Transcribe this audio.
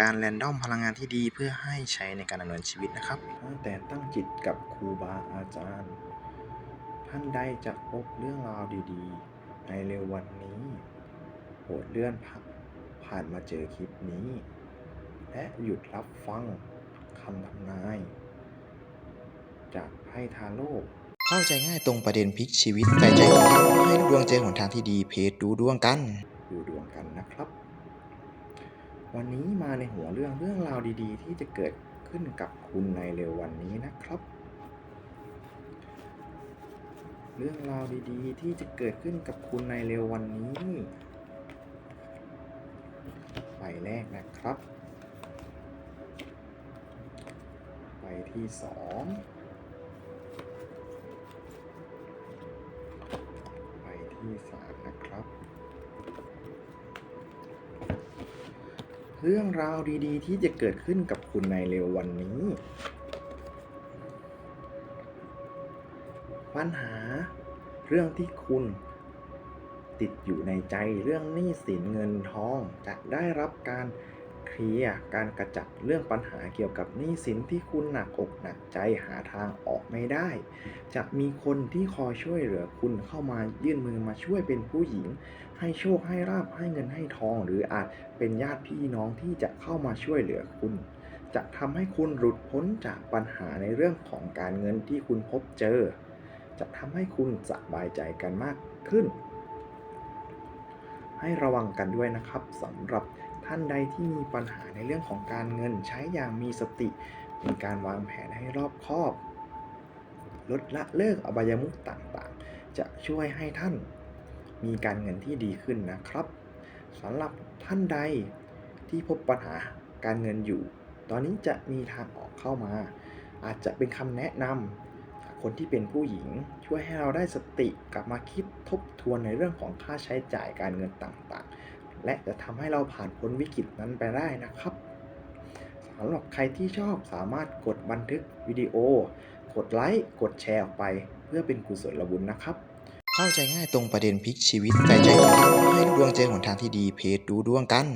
การแรนดอมพลังงานที่ดีเพื่อให้ใช้ในการดำเนินชีวิตนะครับแต่ตั้งจิตกับครูบาอาจารย์ ท่านใดจะพบเรื่องราวดีๆ ในเร็ววันนี้โปรดเลื่อนผ่านผ่านมาเจอคลิปนี้ และหยุดรับฟังคำทำนาย จากไพ่ทาโร่เข้าใจง่ายตรงประเด็นพลิกชีวิตใส่ใจตรงนี้ให้ดวงเจอหนทางที่ดีเพจดูดวงกัน ดูดวงกันนะครับ วันนี้มาในหัวเรื่องเรื่องราวดี ๆ ที่จะเกิดขึ้นกับคุณในเร็ววันนี้นะครับ เรื่องราวดี ๆ ที่จะเกิดขึ้นกับคุณในเร็ววันนี้ใบแรกนะครับใบที่สองใบที่สามนะครับ เรื่องราวดีๆ ที่จะเกิดขึ้นกับคุณในเร็ววันนี้ ปัญหา เรื่องที่คุณติดอยู่ในใจเรื่องหนี้สินเงินทองจะได้รับการ เคลียร์การกระจัดเรื่องปัญหาเกี่ยวกับหนี้สินที่คุณหนักอกหนักใจหาทางออกไม่ได้ จะมีคนที่คอยช่วยเหลือคุณเข้ามายื่นมือมาช่วยเป็นผู้หญิง ให้โชคให้ราบให้เงินให้ทอง หรืออาจเป็นญาติพี่น้องที่จะเข้ามาช่วยเหลือคุณ จะทำให้คุณหลุดพ้นจากปัญหาในเรื่องของการเงินที่คุณพบเจอ จะทำให้คุณสบายใจกันมากขึ้น ให้ระวังกันด้วยนะครับสำหรับ ท่านใดที่มีปัญหาในเรื่องของการเงินใช้อย่างมีสติ มีการวางแผนให้รอบคอบ ลดละเลิกอบายมุขต่างๆ จะช่วยให้ท่านมีการเงินที่ดีขึ้นนะครับสำหรับท่านใดที่พบปัญหาการเงินอยู่ ตอนนี้จะมีทางออกเข้ามา อาจจะเป็นคำแนะนำจากคนที่เป็นผู้หญิง ช่วยให้เราได้สติกลับมาคิดทบทวนในเรื่องของค่าใช้จ่ายการเงินต่างๆ และจะทำให้เราผ่านพ้นวิกฤตนั้นไปได้นะครับสำหรับใครที่ชอบสามารถกดบันทึกวิดีโอ กดไลค์กดแชร์ออกไป เพื่อเป็นกุศลบุญนะครับ เข้าใจง่ายตรงประเด็นพลิกชีวิต ใจใจตรงนี้ให้ดวงเจหนทางที่ดีเพจดูดวงกัน